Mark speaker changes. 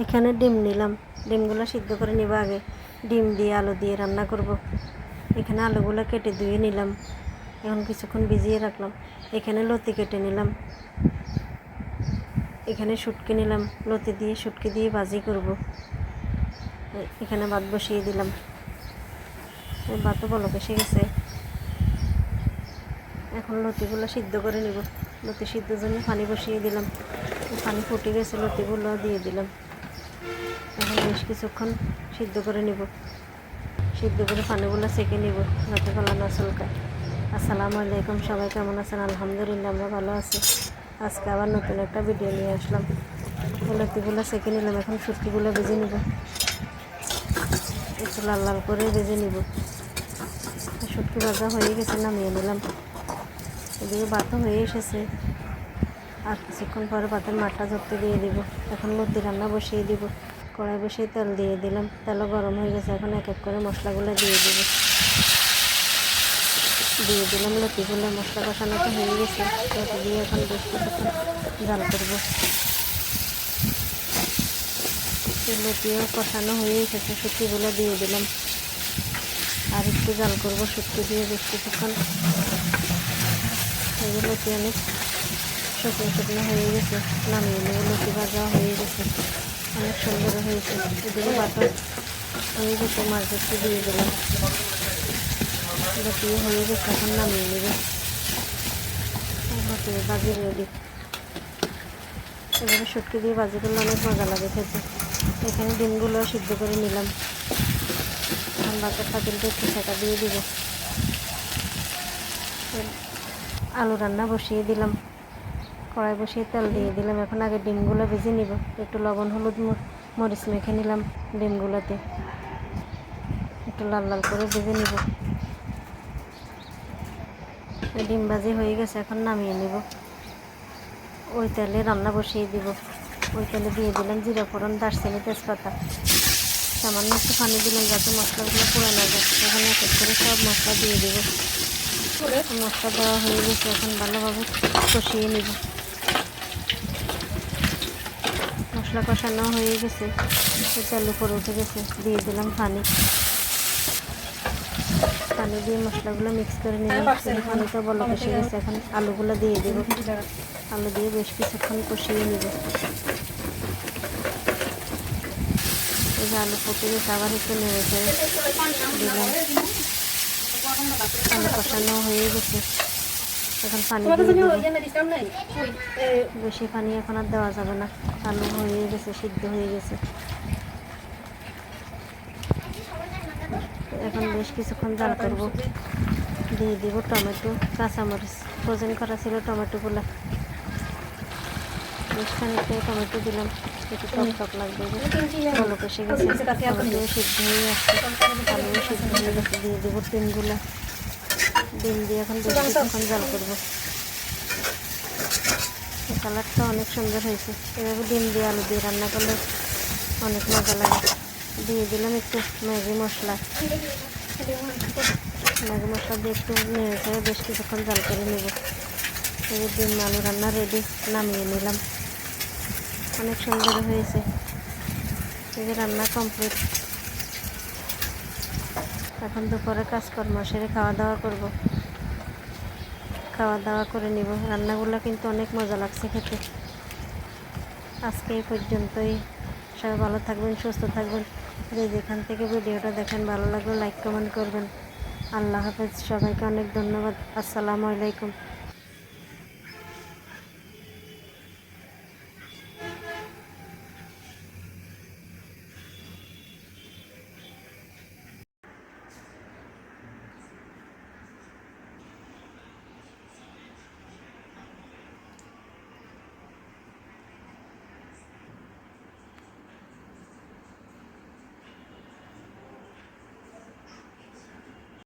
Speaker 1: এখানে ডিম নিলাম। ডিমগুলো সিদ্ধ করে নিব আগে। ডিম দিয়ে আলু দিয়ে রান্না করব। এখানে আলুগুলো কেটে ধুয়ে নিলাম। এখন কিছুক্ষণ ভিজিয়ে রাখলাম। এখানে লতি কেটে নিলাম। এখানে শুটকি নিলাম। লতি দিয়ে শুটকি দিয়ে ভাজি করব। এখানে ভাত বসিয়ে দিলাম। ভাতও বলক এসে গেছে। এখন লতিগুলো সিদ্ধ করে নিব। লতি সিদ্ধর জন্য পানি বসিয়ে দিলাম। পানি ফুটে গেছে, লতিগুলো দিয়ে দিলাম। এখন বেশ কিছুক্ষণ সিদ্ধ করে নিব। সিদ্ধ করে পানিগুলো সেঁকে নিব, যাতে গলা না চলকায়। আসসালামু আলাইকুম, সবাই কেমন আছেন? আলহামদুলিল্লাহ, আমরা ভালো আছি। আজকে আবার নতুন একটা ভিডিও নিয়ে আসলাম। লতিগুলো সেঁকে নিলাম, এখন শুটকিগুলো ভেজে নিব। একটু লাল লাল করে ভেজে নিব। শুটকি ভাজা হয়ে গেছে, নামিয়ে নিলাম। এদিকে ভাতও হয়ে এসেছে। আর কিছুক্ষণ পরে ভাতের মাঠটা ধরতে দিয়ে দিব। এখন লতি রান্না বসিয়ে দিব। কড়াই বসিয়ে তেল দিয়ে দিলাম। তেলও গরম হয়ে গেছে। এখন এক এক করে মশলাগুলো দিয়ে দিব। দিয়ে দিলাম লতিগুলো মশলা কষানো তো হয়ে গেছে। লতি দিয়ে এখন বেশ কিছুক্ষণ জাল করব। লতিও কষানো হয়ে এসেছে। শুটকিগুলো দিয়ে দিলাম। আর একটু জাল করব। শুটকি দিয়ে বেশ কিছুক্ষণ। এগুলো লতি অনেক শুকনো শুকনো হয়ে গেছে। নামিয়ে নেব লুচি ভাজা হয়ে গেছে। অনেক সুন্দর হয়েছে। এদিকে বাটার হয়ে গেছে মার্কেটকে দিয়ে দিলাম। লতিও হয়ে গেছে, এখন নামিয়ে নেবে। বাজি রেডি এবারে শুটকি দিয়ে বাজি করলে অনেক মজা লাগে খেতে। এখানে ডিমগুলো সিদ্ধ করে নিলাম। এখন বাজার পাতিলটা একটু সেটা দিয়ে দিব। আলু রান্না বসিয়ে দিলাম। কড়াই বসিয়ে তেল দিয়ে দিলাম। এখন আগে ডিমগুলো ভেজে নিব। একটু লবণ, হলুদ মরিচ মেখে নিলাম ডিমগুলোতে। একটু লাল লাল করে ভেজে নিব। ডিম ভাজি হয়ে গেছে, এখন নামিয়ে নিব। ওই তেলে রান্না বসিয়ে দিব। ওই তেলে দিয়ে দিলাম জিরা ফোড়ন, দারচিনি, তেজপাতা। সামান্য একটু পানি দিলাম যাতে মশলাগুলো পুড়ে না যায়। এখানে এক করে সব মশলা দিয়ে দেবো। মশলা দেওয়া হয়ে গেছে, এখন ভালোভাবে কষিয়ে নিব। মশলা কষানো হয়ে গেছে। তেল উপরে উঠে গেছে। দিয়ে দিলাম পানি। পানি দিয়ে মশলাগুলো মিক্স করে নিলাম। পানিটা বলক এসে গেছে। এখন আলুগুলো দিয়ে দেবো। আলু দিয়ে বেশ কিছুক্ষণ কষিয়ে নিব। এই যে আলু ফুটে গেছে, আবার একটু নেড়ে দিলাম। আলু কষানো হয়ে গেছে। এখন পানি বেশি পানি এখন আর দেওয়া যাবে না। আলু হয়ে গেছে সিদ্ধ হয়ে গেছে। এখন বেশ কিছুক্ষণ জাল করব। দিয়ে দিব টমেটো কাঁচামরিচ। ফ্রোজেন করা ছিল টমেটোগুলো। বেশ খানিকটা টমেটো দিলাম। একটু টক টক লাগবে বলক এসে গেছে। টমেটো সিদ্ধ হয়ে আসছে। আলুও সিদ্ধ হয়ে গেছে। দিয়ে দেবো ডিমগুলো ডিম দিয়ে এখন কিছুক্ষণ জাল করব। কালারটা অনেক সুন্দর হয়েছে। এভাবে ডিম দিয়ে আলু দিয়ে রান্না করলে অনেক মজা লাগে। দিয়ে দিলাম একটু ম্যাগি মশলা। ম্যাগি মশলা দিয়ে একটু নেড়ে চেড়ে বেশ কিছুক্ষণ জাল করে নেব। এই ডিম আলু রান্না রেডি নামিয়ে নিলাম। অনেক সুন্দর হয়েছে। এই রান্না কমপ্লিট এখন দুপুরে কাজকর্ম, সেরে খাওয়া দাওয়া করব। খাওয়া দাওয়া করে নিব। রান্নাগুলো কিন্তু অনেক মজা লাগছে খেতে। আজকে এই পর্যন্তই। সবাই ভালো থাকবেন, সুস্থ থাকবেন। যে যেখান থেকে ভিডিওটা দেখেন, ভালো লাগলে লাইক, কমেন্ট করবেন। আল্লাহ হাফেজ। সবাইকে অনেক ধন্যবাদ। আসসালামু আলাইকুম।